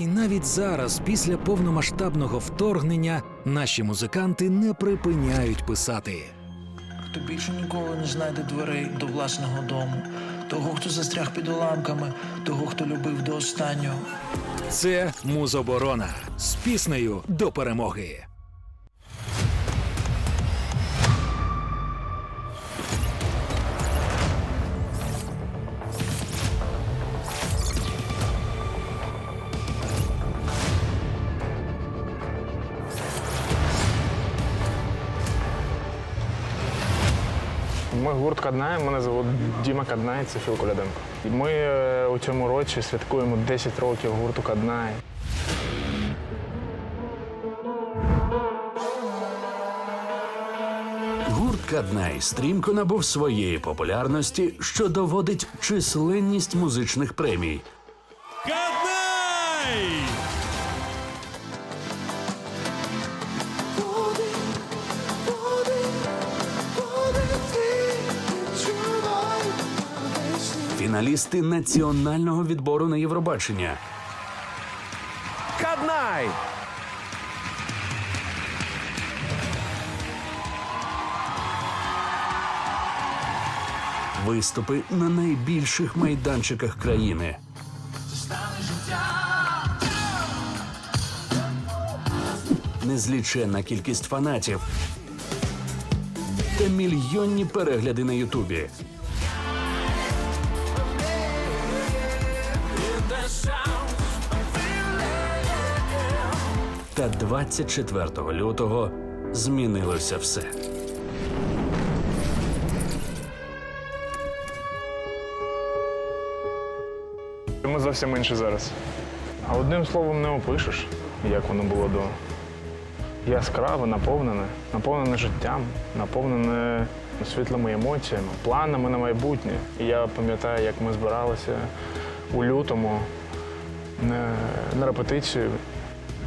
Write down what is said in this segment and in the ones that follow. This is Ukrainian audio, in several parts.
І навіть зараз, після повномасштабного вторгнення, наші музиканти не припиняють писати. Хто більше ніколи не знайде дверей до власного дому, того, хто застряг під уламками, того, хто любив до останнього. Це музоборона з піснею до перемоги. Ми гурт Каднай, мене звуть Діма Каднай, це Філ Коляденко. Ми е, у цьому році святкуємо 10 років гурту Каднай. Гурт Каднай стрімко набув своєї популярності, що доводить численність музичних премій. Каднай! Фіналісти національного відбору на Євробачення. Каднай! Виступи на найбільших майданчиках країни. Незліченна кількість фанатів та мільйонні перегляди на Ютубі. Та 24 лютого змінилося все. Ми зовсім інші зараз. А одним словом не опишеш, як воно було до. Яскраве, наповнене, наповнене життям, наповнене світлими емоціями, планами на майбутнє. І я пам'ятаю, як ми збиралися у лютому на, репетицію,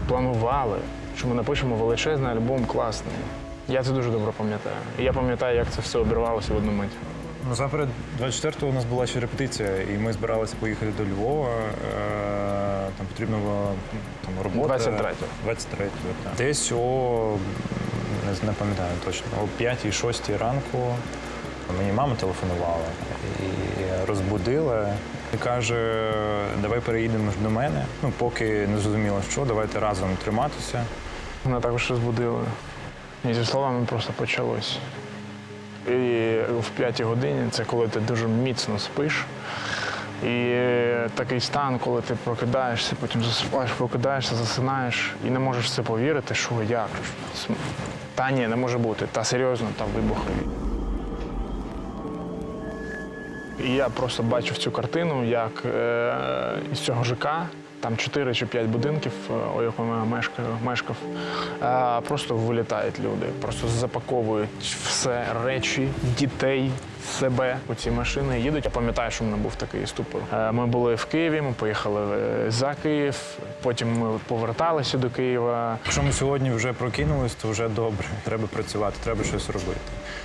планували, що ми напишемо величезний альбом класний. Я це дуже добре пам'ятаю. І я пам'ятаю, як це все обірвалося в одну мить. Насамперед, 24-го у нас була ще репетиція, і ми збиралися поїхати до Львова. Е, Там потрібна була там, робота. 23-го. 23-го, так. Десь о, не, не пам'ятаю точно, о 5-6 ранку мені мама телефонувала і розбудила. І каже, давай переїдемо до мене. Ну, поки не зрозуміло, що, давайте разом триматися. Мене також розбудили. І зі словами просто почалось. І в п'ятій годині це коли ти дуже міцно спиш. І такий стан, коли ти прокидаєшся, потім засипаєш, прокидаєшся, засинаєш і не можеш в це повірити, що як. Та ні, не може бути. Та серйозно, там вибухи. І я просто бачив цю картину, як е, із цього ЖК, там 4 чи 5 будинків, е, у якому я мешкаю, мешкав, е, просто вилітають люди, просто запаковують все, речі, дітей, себе у ці машини їдуть. Я пам'ятаю, що в мене був такий ступор. Е, Ми були в Києві, ми поїхали за Київ, потім ми поверталися до Києва. Якщо ми сьогодні вже прокинулись, то вже добре. Треба працювати, треба щось робити.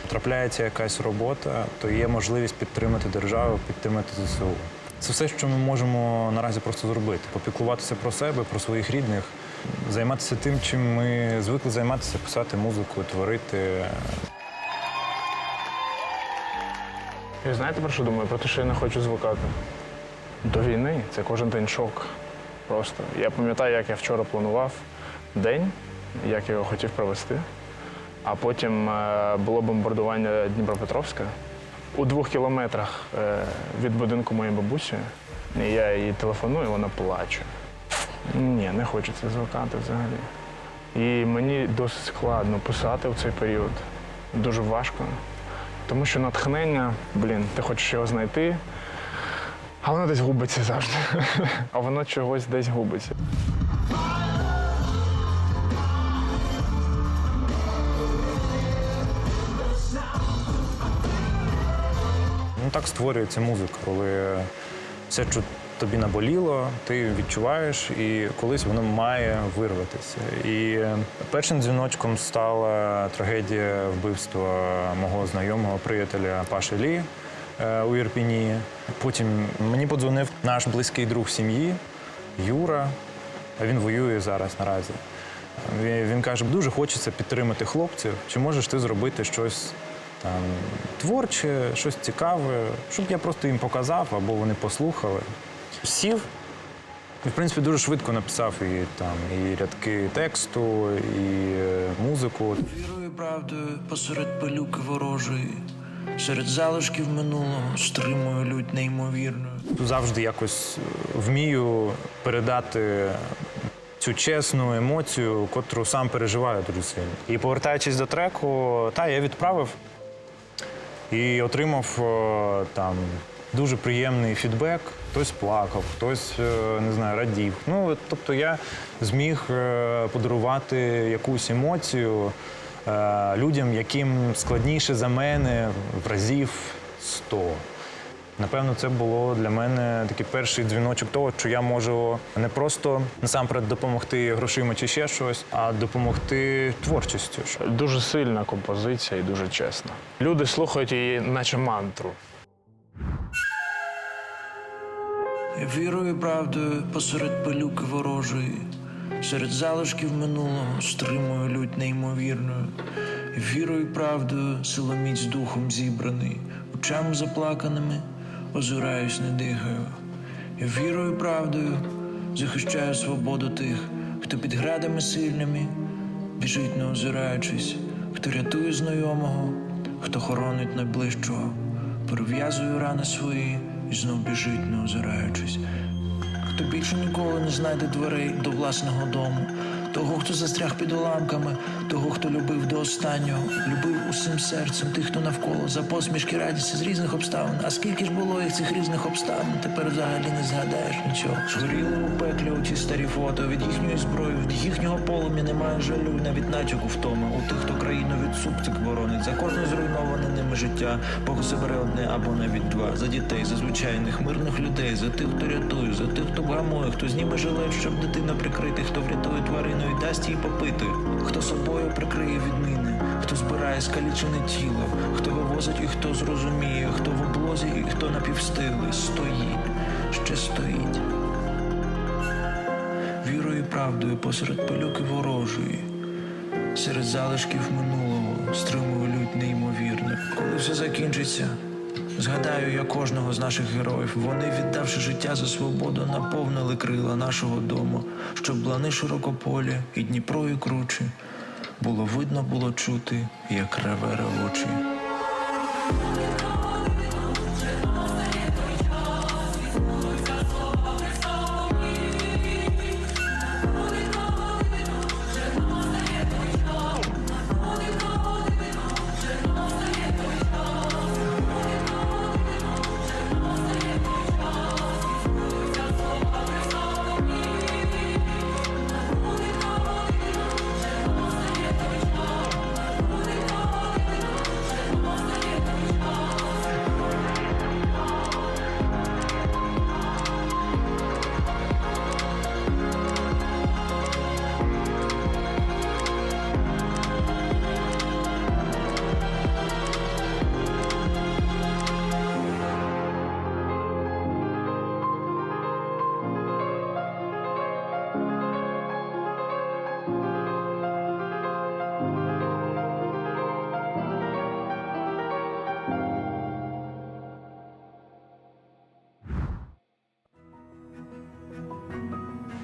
Трапляється якась робота, то є можливість підтримати державу, підтримати ЗСУ. Це все, що ми можемо наразі просто зробити: попіклуватися про себе, про своїх рідних, займатися тим, чим ми звикли займатися, писати музику, творити. І знаєте про що думаю? Про те, що я не хочу звикати. До війни це кожен день шок. Просто. Я пам'ятаю, як я вчора планував день, як я його хотів провести. А потім е, було бомбардування Дніпропетровська. У двох кілометрах е, від будинку моєї бабусі. Я їй телефоную, вона плаче. Ні, не хочеться звикати взагалі. І мені досить складно писати в цей період. Дуже важко. Тому що натхнення, блін, ти хочеш його знайти, а воно десь губиться завжди. А воно чогось десь губиться. Ну так створюється музика, коли все, що тобі наболіло, ти відчуваєш, і колись воно має вирватися. І першим дзвіночком стала трагедія вбивства мого знайомого приятеля Паші Лі е, у Ірпіні. Потім мені подзвонив наш близький друг сім'ї Юра. він воює зараз наразі. Він каже, дуже хочеться підтримати хлопців. Чи можеш ти зробити щось там творче, щось цікаве, щоб я просто їм показав або вони послухали. Сів і, в принципі, дуже швидко написав і там і рядки тексту, і е, музику. Вірою правдою посеред пилюки ворожої, серед залишків минулого стримую лють неймовірною. Завжди якось е, вмію передати цю чесну емоцію, котру сам переживаю дуже сильно. І повертаючись до треку, та я відправив і отримав е, там дуже приємний фідбек. Хтось плакав, хтось е, не знаю, радів. Ну тобто я зміг е, подарувати якусь емоцію людям, яким складніше за мене в разів 100. Напевно, це було для мене такий перший дзвіночок того, що я можу не просто насамперед допомогти грошима чи ще щось, а допомогти творчістю. Дуже сильна композиція і дуже чесна. Люди слухають її, наче мантру. Вірою і правдою посеред пилюки ворожої, серед залишків минулого стримую лють неймовірною. Вірою правдою силоміць духом зібраний, очами заплаканими озираюсь, не дихаю. Вірою і правдою захищаю свободу тих, хто під градами сильними біжить, не озираючись, хто рятує знайомого, хто хоронить найближчого, перев'язує рани свої і знов біжить, не озираючись. Хто більше ніколи не знайде дверей до власного дому, того, хто застряг під уламками, того, хто любив до останнього, любив усім серцем тих, хто навколо, за посмішки радісті з різних обставин. А скільки ж було їх цих різних обставин, тепер взагалі не згадаєш нічого. Згоріли у пеклі оті старі фото від їхньої зброї, від їхнього полум'я немає жалю, навіть натяку втоми. У тих, хто країну від супцик воронить, за кожне зруйноване ними життя, Бог забере одне або навіть два. За дітей, за звичайних мирних людей, за тих, хто рятує, за тих, хто вгамує, хто зніме жилет, щоб дитина прикрити, хто врятує тварину і дасть їй попити, хто собою прикриє відміни, хто збирає скалічене тіло, хто вивозить і хто зрозуміє, хто в облозі і хто напівстигли, стоїть, ще стоїть. Вірою і правдою посеред пилюки ворожої, серед залишків минулого стримую лють неймовірне. Коли все закінчиться, згадаю я кожного з наших героїв. Вони, віддавши життя за свободу, наповнили крила нашого дому, щоб лани широкополі і Дніпро і кручі. Було видно, було чути, як реве ревучі.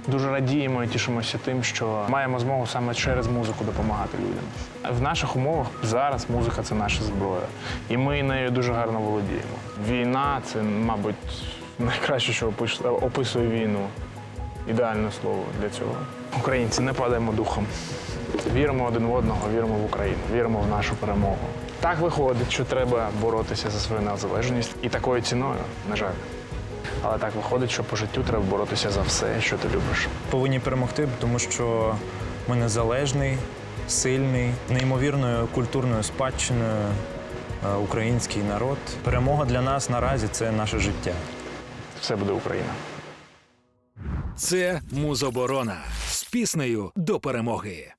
Дуже радіємо і тішимося тим, що маємо змогу саме через музику допомагати людям. В наших умовах зараз музика це наша зброя, і ми нею дуже гарно володіємо. Війна це, мабуть, найкраще, що опис- описує війну. Ідеальне слово для цього. Українці не падаємо духом. Віримо один в одного, віримо в Україну, віримо в нашу перемогу. Так виходить, що треба боротися за свою незалежність і такою ціною, на жаль. Але так виходить, що по життю треба боротися за все, що ти любиш. Повинні перемогти, тому що ми незалежний, сильний, неймовірною культурною спадщиною е, український народ. Перемога для нас наразі це наше життя. Все буде Україна. Це музоборона з піснею до перемоги.